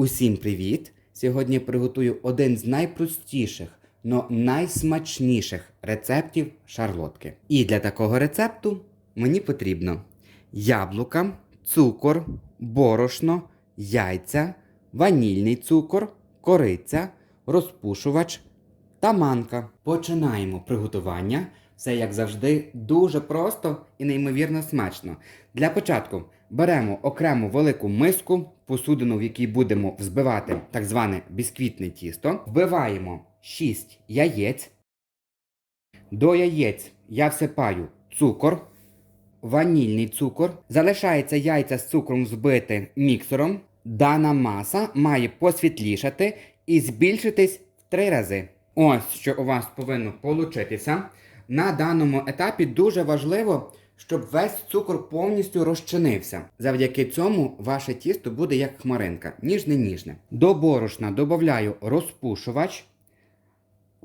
Усім привіт! Сьогодні приготую один з найпростіших, но найсмачніших рецептів шарлотки. І для такого рецепту мені потрібно яблука, цукор, борошно, яйця, ванільний цукор, кориця, розпушувач та манка. Починаємо приготування. Все, як завжди, дуже просто і неймовірно смачно. Для початку беремо окрему велику миску, посудину, в якій будемо взбивати так зване бісквітне тісто. Вбиваємо 6 яєць. До яєць я всипаю цукор, ванільний цукор. Залишається яйця з цукром збити міксером. Дана маса має посвітлішати і збільшитись в три рази. Ось що у вас повинно получитися. На даному етапі дуже важливо, щоб весь цукор повністю розчинився. Завдяки цьому ваше тісто буде як хмаринка, ніжне-ніжне. До борошна додаю розпушувач,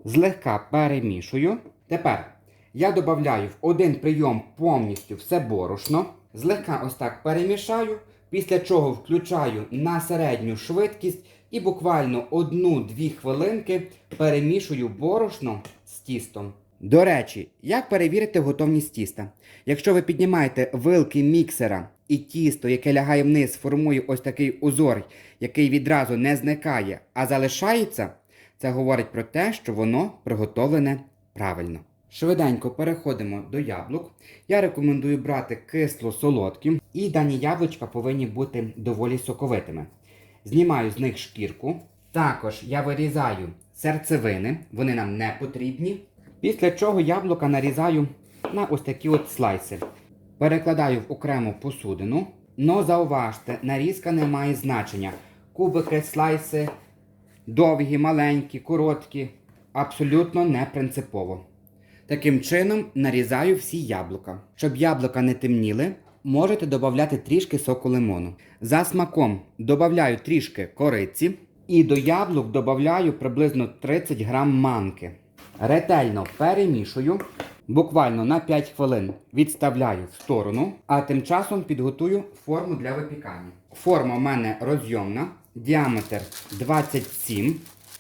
злегка перемішую. Тепер я додаю в один прийом повністю все борошно, злегка ось так перемішаю, після чого включаю на середню швидкість і буквально 1-2 хвилинки перемішую борошно з тістом. До речі, як перевірити готовність тіста? Якщо ви піднімаєте вилки міксера і тісто, яке лягає вниз, формує ось такий узор, який відразу не зникає, а залишається, це говорить про те, що воно приготовлене правильно. Швиденько переходимо до яблук. Я рекомендую брати кисло-солодкі, і дані яблучка повинні бути доволі соковитими. Знімаю з них шкірку. Також я вирізаю серцевини, вони нам не потрібні. Після чого яблука нарізаю на ось такі от слайси. Перекладаю в окрему посудину. Но зауважте, нарізка не має значення. Кубики, слайси, довгі, маленькі, короткі, абсолютно не принципово. Таким чином нарізаю всі яблука. Щоб яблука не темніли, можете додати трішки соку лимону. За смаком додаю трішки кориці і до яблук додаю приблизно 30 грам манки. Ретельно перемішую, буквально на 5 хвилин відставляю в сторону, а тим часом підготую форму для випікання. Форма у мене розйомна, діаметр 27.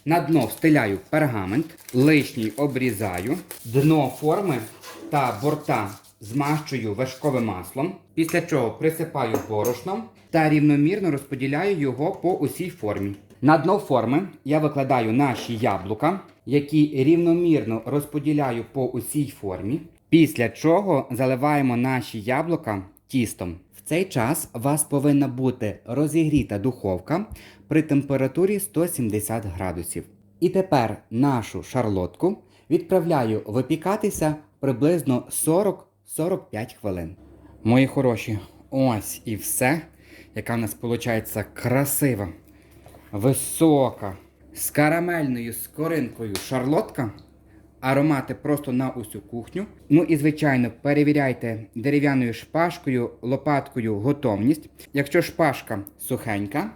На дно встиляю пергамент, лишній обрізаю, дно форми та борта змащую вершковим маслом, після чого присипаю борошном та рівномірно розподіляю його по усій формі. На дно форми я викладаю наші яблука, які рівномірно розподіляю по усій формі. Після чого заливаємо наші яблука тістом. В цей час у вас повинна бути розігріта духовка при температурі 170 градусів. І тепер нашу шарлотку відправляю випікатися приблизно 40-45 хвилин. Мої хороші, ось і все, яка в нас виходить красива, висока, з карамельною скоринкою шарлотка. Аромати просто на усю кухню. Ну і, звичайно, перевіряйте дерев'яною шпажкою, лопаткою готовність. Якщо шпажка сухенька,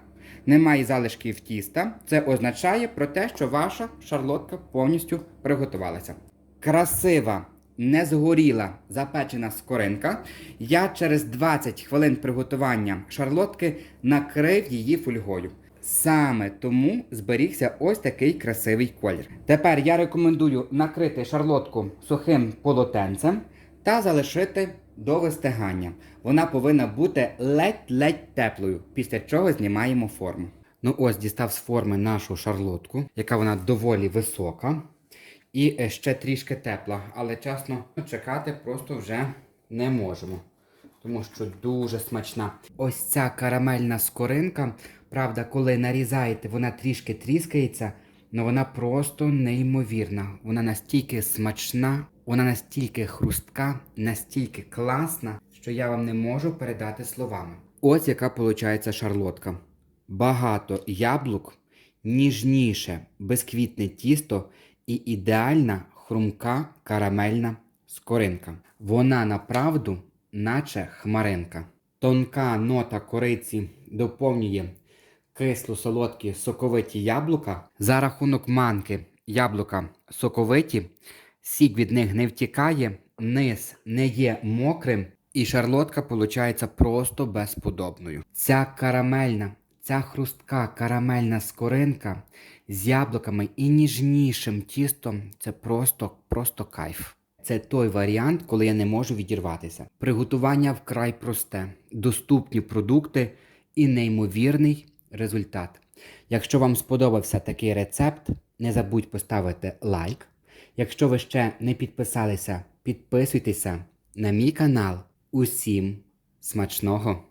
немає залишків тіста, це означає про те, що ваша шарлотка повністю приготувалася. Красива, не згоріла запечена скоринка. Я через 20 хвилин приготування шарлотки накрив її фольгою. Саме тому зберігся ось такий красивий колір. Тепер я рекомендую накрити шарлотку сухим полотенцем та залишити до вистигання. Вона повинна бути ледь-ледь теплою, після чого знімаємо форму. Ну ось дістав з форми нашу шарлотку, яка вона доволі висока і е, ще трішки тепла, але чесно чекати просто вже не можемо. Тому що дуже смачна. Ось ця карамельна скоринка, правда, коли нарізаєте, вона трішки тріскається, але вона просто неймовірна. Вона настільки смачна, вона настільки хрустка, настільки класна, що я вам не можу передати словами. Ось яка виходить шарлотка. Багато яблук, ніжніше, безквітне тісто і ідеальна хрумка карамельна скоринка. Вона направду, наче хмаринка. Тонка нота кориці доповнює кисло-солодкі соковиті яблука. За рахунок манки яблука соковиті, сік від них не втікає, низ не є мокрим, і шарлотка виходить просто безподобною. Ця карамельна, Ця хрустка карамельна скоринка з яблуками і ніжнішим тістом це просто, просто кайф. Це той варіант, коли я не можу відірватися. Приготування вкрай просте, доступні продукти і неймовірний результат. Якщо вам сподобався такий рецепт, не забудь поставити лайк. Якщо ви ще не підписалися, підписуйтеся на мій канал. Усім смачного!